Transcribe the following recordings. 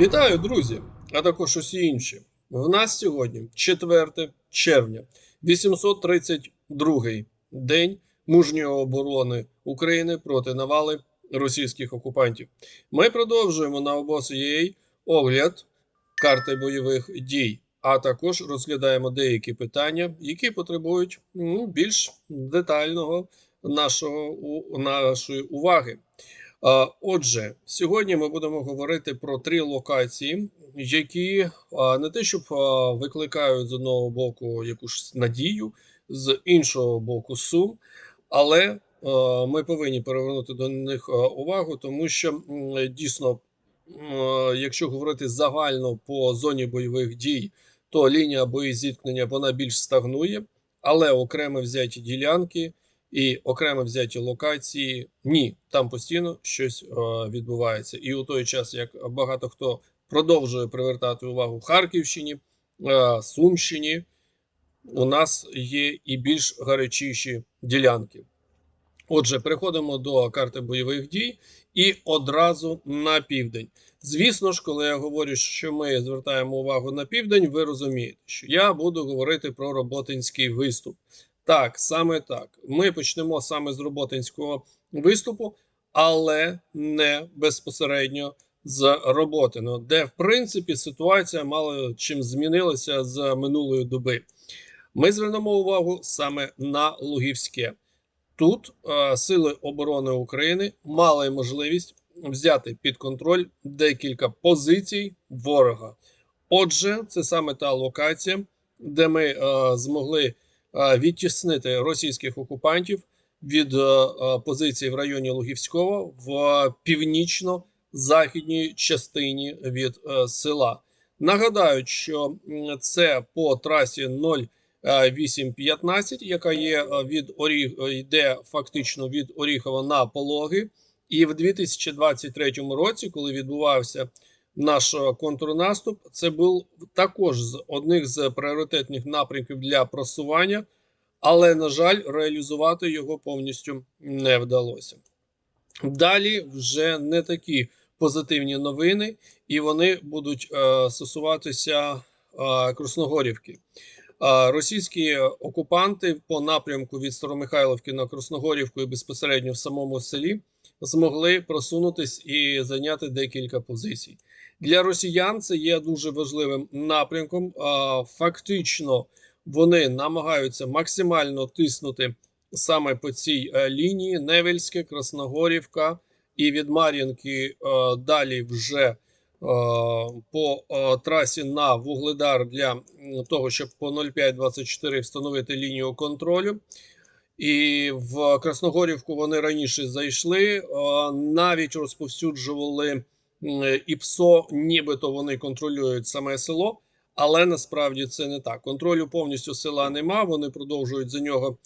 Вітаю, друзі, а також усі інші. В нас сьогодні 4 червня, 832 день мужньої оборони України проти навали російських окупантів. Ми продовжуємо на обос.ua огляд карти бойових дій, а також розглядаємо деякі питання, які потребують ну, більш детального нашого нашої уваги. А, Отже, сьогодні ми будемо говорити про три локації, які не те, щоб викликають з одного боку якусь надію, з іншого боку сум, але ми повинні перевернути до них увагу, тому що дійсно, якщо говорити загально по зоні бойових дій, то лінія боєзіткнення вона більш стагнує, але окремо взяті ділянки. І окремо взяті локації ні, там постійно щось е, відбувається. І у той час, як багато хто продовжує привертати увагу Харківщині, е, Сумщині, у нас є і більш гарячіші ділянки. Отже, переходимо до карти бойових дій і одразу на південь. Звісно ж, коли я говорю, що ми звертаємо увагу на південь, ви розумієте, що я буду говорити про роботинський виступ. Так, саме так. Ми почнемо саме з роботинського виступу, але не безпосередньо з Роботино, де в принципі ситуація мало чим змінилася з минулої доби. Ми звернемо увагу саме на Лугівське. Тут е, Сили оборони України мали можливість взяти під контроль декілька позицій ворога. Отже, це саме та локація, де ми е, змогли відтіснити російських окупантів від е, е, позицій в районі Лугівського в північно-західній частині від е, села. Нагадаю, що це по трасі 0815, яка є е, від Оріх, е, йде фактично від Оріхова на Пологи. І в 2023 році, коли відбувався наш е, контрнаступ, це був також з одних з пріоритетних напрямків для просування, але, на жаль, реалізувати його повністю не вдалося. Далі вже не такі позитивні новини, і вони будуть е, стосуватися е, Красногорівки. Е, Російські окупанти по напрямку від Старомихайловки на Красногорівку і безпосередньо в самому селі змогли просунутись і зайняти декілька позицій. Для росіян це є дуже важливим напрямком. Фактично, вони намагаються максимально тиснути саме по цій е, лінії: Невельське, Красногорівка, і від Мар'їнки е, далі вже е, по трасі на Вугледар для того, щоб по 0524 встановити лінію контролю. І в Красногорівку вони раніше зайшли, е, навіть розповсюджували м, ІПСО, нібито вони контролюють саме село, але насправді це не так. Контролю повністю села нема. Вони продовжують за нього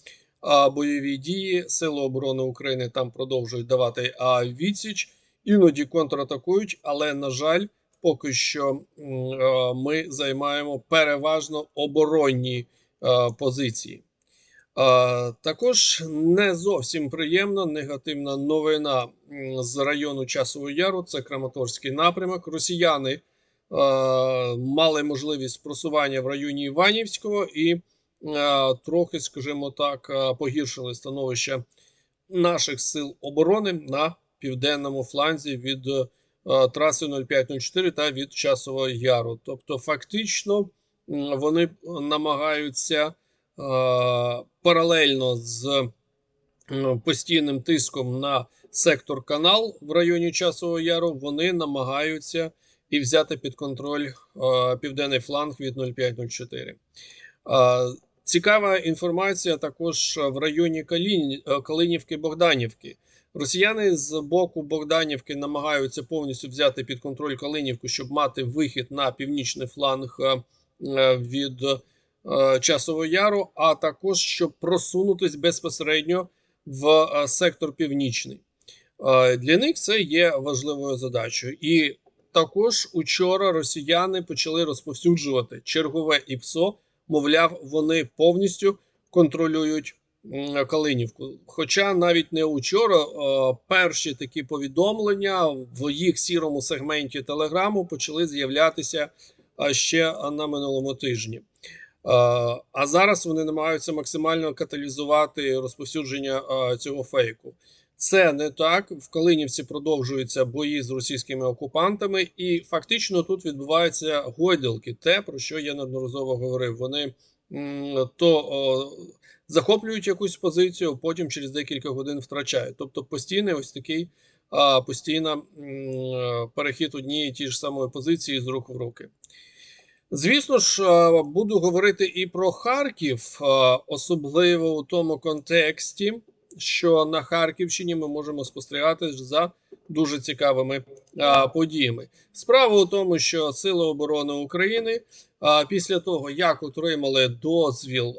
бойові дії. Сили оборони України там продовжують давати відсіч, іноді контратакують, але на жаль, поки що е, ми займаємо переважно оборонні е, позиції. Також не зовсім приємна негативна новина з району Часового Яру. Це Краматорський напрямок. Росіяни мали можливість просування в районі Іванівського і трохи, скажімо так, погіршили становище наших сил оборони на південному фланзі від траси 0504 та від Часового Яру. Тобто, фактично, вони намагаються паралельно з постійним тиском на сектор канал в районі Часового Яру, вони намагаються і взяти під контроль е, південний фланг від 0504. Е, Цікава інформація також в районі е, Калинівки Богданівки. Росіяни з боку Богданівки намагаються повністю взяти під контроль Калинівку, щоб мати вихід на північний фланг е, е, від е, Часового Яру, а також щоб просунутись безпосередньо в е, сектор північний. Е, Для них це є важливою задачею. І також учора росіяни почали розповсюджувати чергове ІПСО. Мовляв, вони повністю контролюють Калинівку. Хоча навіть не учора е, перші такі повідомлення в їх сірому сегменті Телеграму почали з'являтися е, ще на минулому тижні. Е, А зараз вони намагаються максимально каталізувати розповсюдження е, цього фейку. Це не так. В Калинівці продовжуються бої з російськими окупантами, і фактично тут відбуваються гойдалки. Те, про що я неодноразово говорив. Вони то о, захоплюють якусь позицію, потім через декілька годин втрачають. Тобто постійний ось такий постійно перехід однієї ті ж самої позиції з рук в руки. Звісно ж, буду говорити і про Харків, особливо у тому контексті, що на Харківщині ми можемо спостерігати за дуже цікавими подіями. Справа у тому, що Сили оборони України після того, як отримали дозвіл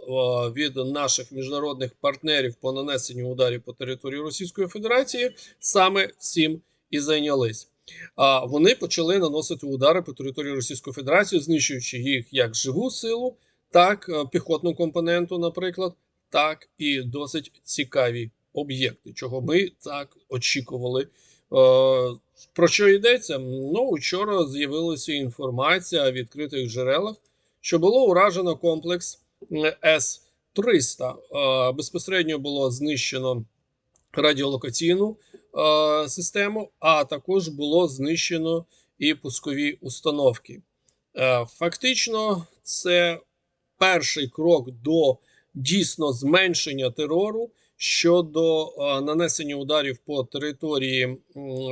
від наших міжнародних партнерів по нанесенню ударів по території Російської Федерації, саме цим і зайнялись. А вони почали наносити удари по території Російської Федерації, знищуючи їх як живу силу, так е, піхотну компоненту, наприклад, так і досить цікаві об'єкти, чого ми так очікували. Е, Про що йдеться? Ну, вчора з'явилася інформація в відкритих джерелах, що було уражено комплекс С-300. Е, Безпосередньо було знищено радіолокаційну е, систему, а також було знищено і пускові установки. Е, Фактично, це перший крок до дійсно зменшення терору щодо е, нанесення ударів по території м,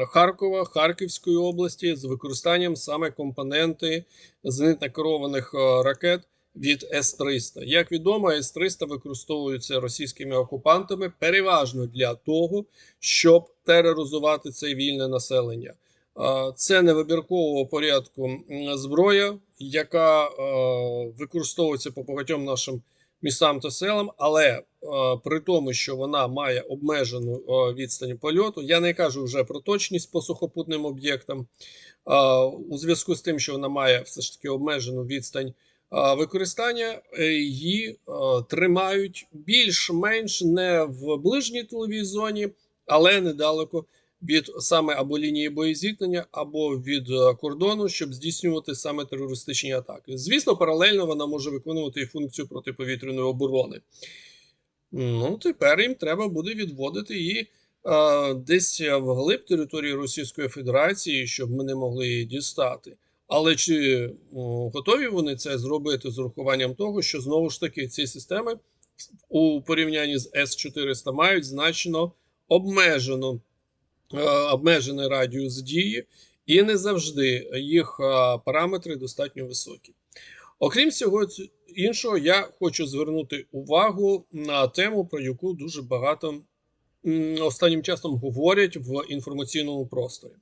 Харкова, Харківської області з використанням саме компоненти зенитно-керованих е, ракет від С-300. Як відомо, С-300 використовуються російськими окупантами переважно для того, щоб тероризувати це вільне населення. Це невибіркового порядку зброя, яка використовується по багатьом нашим містам та селам, але при тому, що вона має обмежену відстань польоту, я не кажу вже про точність по сухопутним об'єктам. У зв'язку з тим, що вона має все ж таки обмежену відстань використання, е, її тримають більш-менш не в ближній тиловій зоні, але недалеко від саме або лінії боєзіткнення, або від е, кордону, щоб здійснювати саме терористичні атаки. Звісно, паралельно вона може виконувати і функцію протиповітряної оборони. Ну, тепер їм треба буде відводити її е, десь вглиб території Російської Федерації, щоб ми не могли її дістати. Але чи готові вони це зробити з урахуванням того, що знову ж таки ці системи у порівнянні з С-400 мають значно обмежену е, обмежений радіус дії, і не завжди їх е, параметри достатньо високі. Окрім всього іншого, я хочу звернути увагу на тему, про яку дуже багато останнім часом говорять в інформаційному просторі.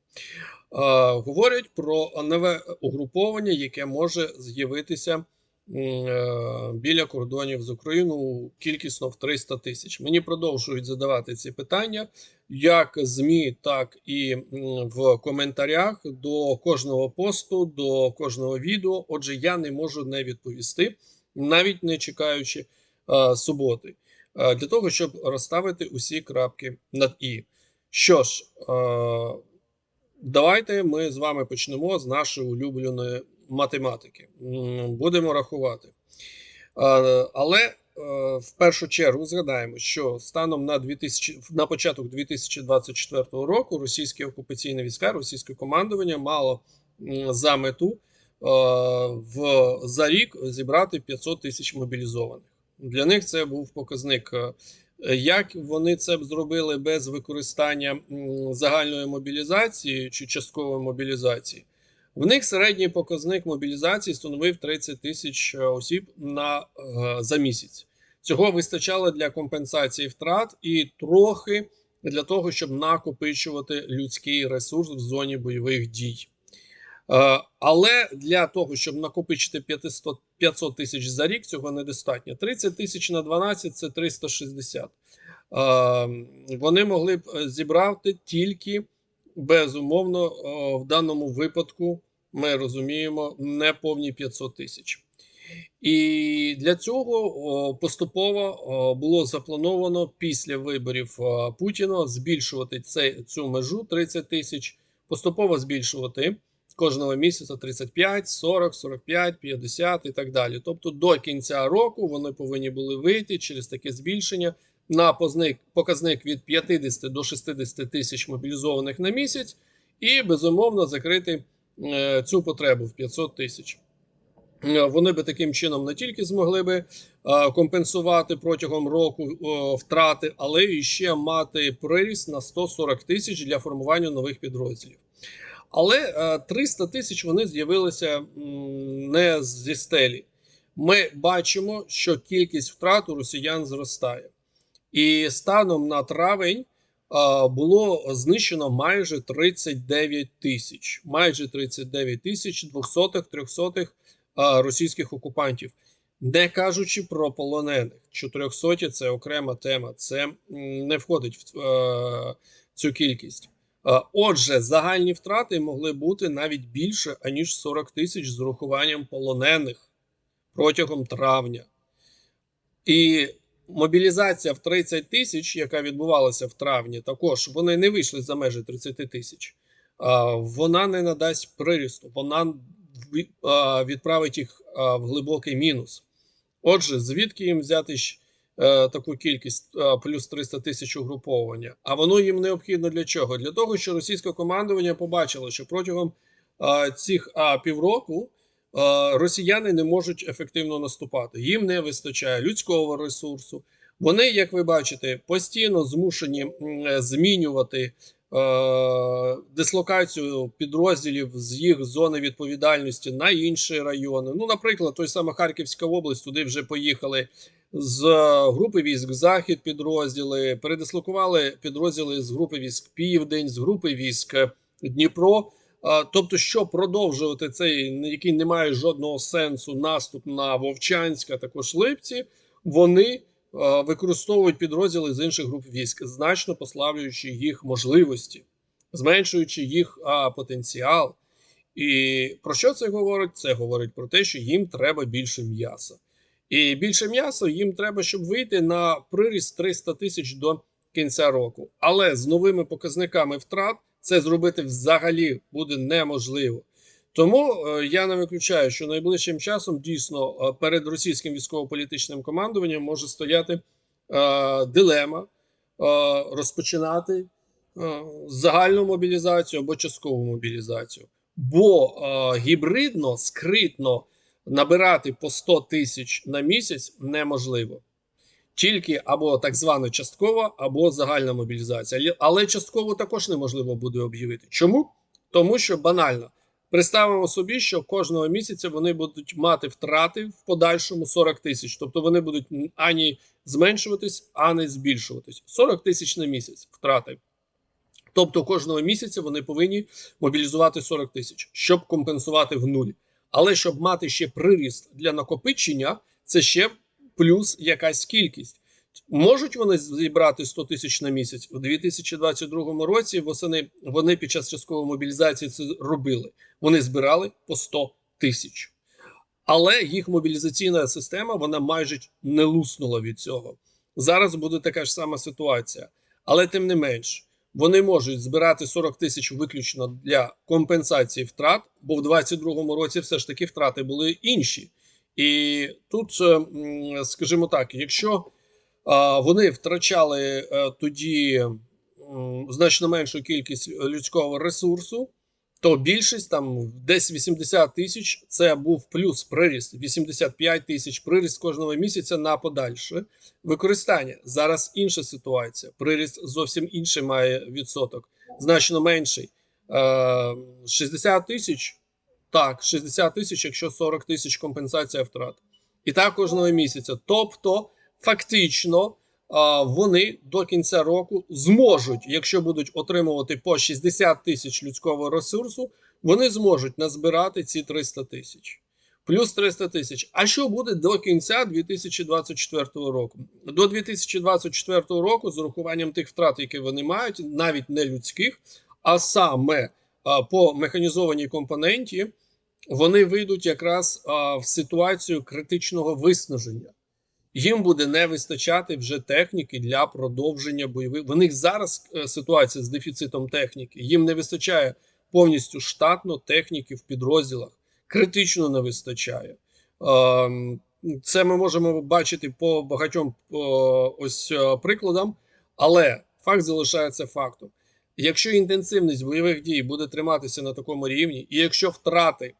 Говорять про нове угруповання, яке може з'явитися е, біля кордонів з Україною кількісно в 300 тисяч. Мені продовжують задавати ці питання як ЗМІ, так і в коментарях до кожного посту, до кожного відео. Отже, я не можу не відповісти, навіть не чекаючи суботи, для того, щоб розставити усі крапки над і. Що ж, давайте ми з вами почнемо з нашої улюбленої математики. Будемо рахувати. Е, Але е, в першу чергу згадаємо, що станом на 2000, на початок 2024 року російські окупаційні війська, російське командування мало за мету е, в за рік зібрати 500 тисяч мобілізованих. Для них це був показник. Е, Як вони це б зробили без використання загальної мобілізації чи часткової мобілізації? В них середній показник мобілізації становив 30 тисяч осіб на, е, за місяць. Цього вистачало для компенсації втрат і трохи для того, щоб накопичувати людський ресурс в зоні бойових дій. Е, Але для того, щоб накопичити 500 500 тисяч за рік, цього недостатньо. 30 тисяч на 12 це 360. Е, Вони могли б е, зібрати тільки безумовно е, в даному випадку. Ми розуміємо не повні 500 тисяч. І для цього поступово було заплановано після виборів о, Путіна збільшувати цю межу 30 тисяч, поступово збільшувати кожного місяця 35, 40, 45, 50 і так далі. Тобто до кінця року вони повинні були вийти через таке збільшення на показник від 50 до 60 тисяч мобілізованих на місяць, і безумовно закрити е, цю потребу в 500 тисяч. Е, Вони би таким чином не тільки змогли би е, компенсувати протягом року е, втрати, але і ще мати приріст на 140 тисяч для формування нових підрозділів. Але е, 300 тисяч вони з'явилися не зі стелі. Ми бачимо, що кількість втрат у росіян зростає. І станом на травень було знищено майже 39 тисяч, майже 39 тисяч двохсотих, трьохсотих російських окупантів, не кажучи про полонених. 400 – це окрема тема, це не входить в е, цю кількість. Отже, загальні втрати могли бути навіть більше аніж 40 тисяч з урахуванням полонених протягом травня. І мобілізація в 30 тисяч, яка відбувалася в травні, також вони не вийшли за межі 30 тисяч. Вона не надасть прирісту, вона відправить їх в глибокий мінус. Отже, звідки їм взяти е, таку кількість плюс 300 тисяч угруповання? А воно їм необхідно для чого? Для того, що російське командування побачило, що протягом цих півроку росіяни не можуть ефективно наступати. Їм не вистачає людського ресурсу. Вони, як ви бачите, постійно змушені е, змінювати дислокацію підрозділів з їх зони відповідальності на інші райони. Ну, наприклад, той саме Харківська область, туди вже поїхали з е, групи військ Захід підрозділи, передислокували підрозділи з групи військ Південь, з групи військ е, Дніпро. Тобто, щоб продовжувати цей, який не має жодного сенсу, наступ на Вовчанськ, а також Липці, вони використовують підрозділи з інших груп військ, значно послаблюючи їх можливості, зменшуючи їх а, потенціал. І про що це говорить? Це говорить про те, що їм треба більше м'яса. І більше м'яса їм треба, щоб вийти на приріст 300 тисяч до кінця року. Але з новими показниками втрат це зробити взагалі буде неможливо. Тому е, я не виключаю, що найближчим часом дійсно е, перед російським військово-політичним командуванням може стояти е, дилема розпочинати загальну мобілізацію або часткову мобілізацію. Бо гібридно, скритно набирати по 100 тисяч на місяць неможливо. Тільки або так звана часткова, або загальна мобілізація. Але частково також неможливо буде об'явити. Чому? Тому що банально представимо собі, що кожного місяця вони будуть мати втрати в подальшому 40 тисяч. Тобто вони будуть ані зменшуватись, ані збільшуватись. 40 тисяч на місяць втрати. Тобто кожного місяця вони повинні мобілізувати 40 тисяч, щоб компенсувати в нуль. Але щоб мати ще приріст для накопичення, це ще плюс якась кількість. Можуть вони зібрати 100 тисяч на місяць у 2022 році. Восени вони під час часткової мобілізації це робили. Вони збирали по 100 тисяч, але їх мобілізаційна система вона майже не луснула від цього. Зараз буде така ж сама ситуація, але тим не менш. Вони можуть збирати 40 тисяч виключно для компенсації втрат, бо в 2022 році все ж таки втрати були інші. І тут, е, скажімо так, якщо вони втрачали е, тоді значно меншу кількість людського ресурсу, то більшість там десь 80 тисяч це був плюс приріст, 85 тисяч приріст кожного місяця на подальше використання. Зараз інша ситуація. Приріст зовсім інший має відсоток, значно менший. Е, 60 тисяч. Так, 60 тисяч, якщо 40 тисяч компенсація втрат. І так кожного місяця. Тобто, фактично, вони до кінця року зможуть, якщо будуть отримувати по 60 тисяч людського ресурсу, вони зможуть назбирати ці 300 тисяч. Плюс 300 тисяч. А що буде до кінця 2024 року? До 2024 року, з урахуванням тих втрат, які вони мають, навіть не людських, а саме а, по механізованій компоненті, вони вийдуть якраз а, в ситуацію критичного виснаження. Їм буде не вистачати вже техніки для продовження бойових. В них зараз е, ситуація з дефіцитом техніки. Їм не вистачає повністю штатно техніки в підрозділах. Критично не вистачає. Ем, Це ми можемо бачити по багатьом ось е, прикладам, але факт залишається фактом. Якщо інтенсивність бойових дій буде триматися на такому рівні, і якщо втрати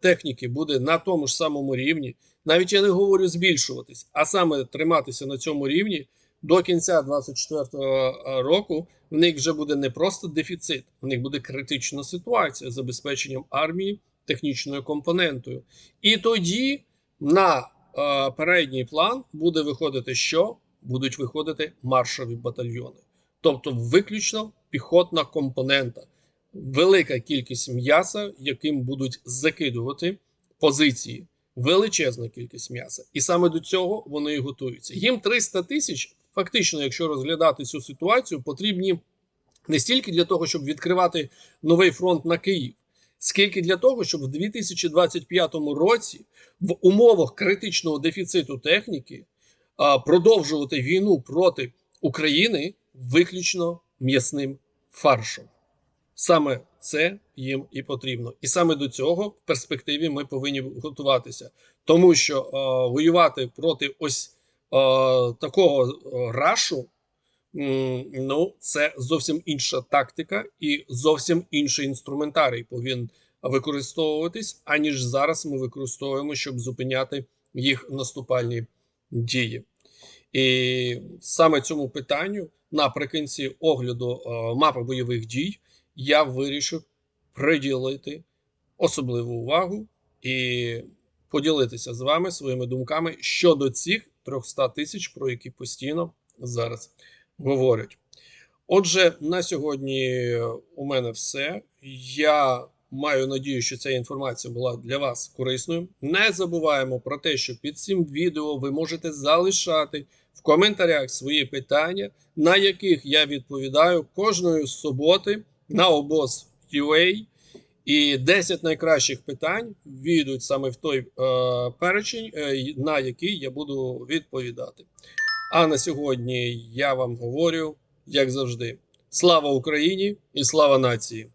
техніки буде на тому ж самому рівні, навіть я не говорю збільшуватись, а саме триматися на цьому рівні до кінця 2024 року, в них вже буде не просто дефіцит, в них буде критична ситуація з забезпеченням армії технічною компонентою. І тоді на е, передній план буде виходити, що? Будуть виходити маршові батальйони, тобто виключно піхотна компонента, велика кількість м'яса, яким будуть закидувати позиції. Величезна кількість м'яса, і саме до цього вони і готуються. Їм 300 тисяч, фактично, якщо розглядати цю ситуацію, потрібні не стільки для того, щоб відкривати новий фронт на Київ, скільки для того, щоб в 2025 році в умовах критичного дефіциту техніки продовжувати війну проти України виключно м'ясним фаршем. Саме це їм і потрібно, і саме до цього в перспективі ми повинні готуватися, тому що е, воювати проти ось е, такого е, рашу. м, Ну, це зовсім інша тактика і зовсім інший інструментарій повинен використовуватись, аніж зараз ми використовуємо, щоб зупиняти їх наступальні дії. І саме цьому питанню наприкінці огляду е, мапи бойових дій я вирішив приділити особливу увагу і поділитися з вами своїми думками щодо цих 300 тисяч, про які постійно зараз говорять. Отже, на сьогодні у мене все. Я маю надію, що ця інформація була для вас корисною. Не забуваємо про те, що під цим відео ви можете залишати в коментарях свої питання, на яких я відповідаю кожної суботи на обоз UA. І 10 найкращих питань війдуть саме в той е, перечень, е, на який я буду відповідати. А на сьогодні я вам говорю, як завжди, слава Україні і слава нації!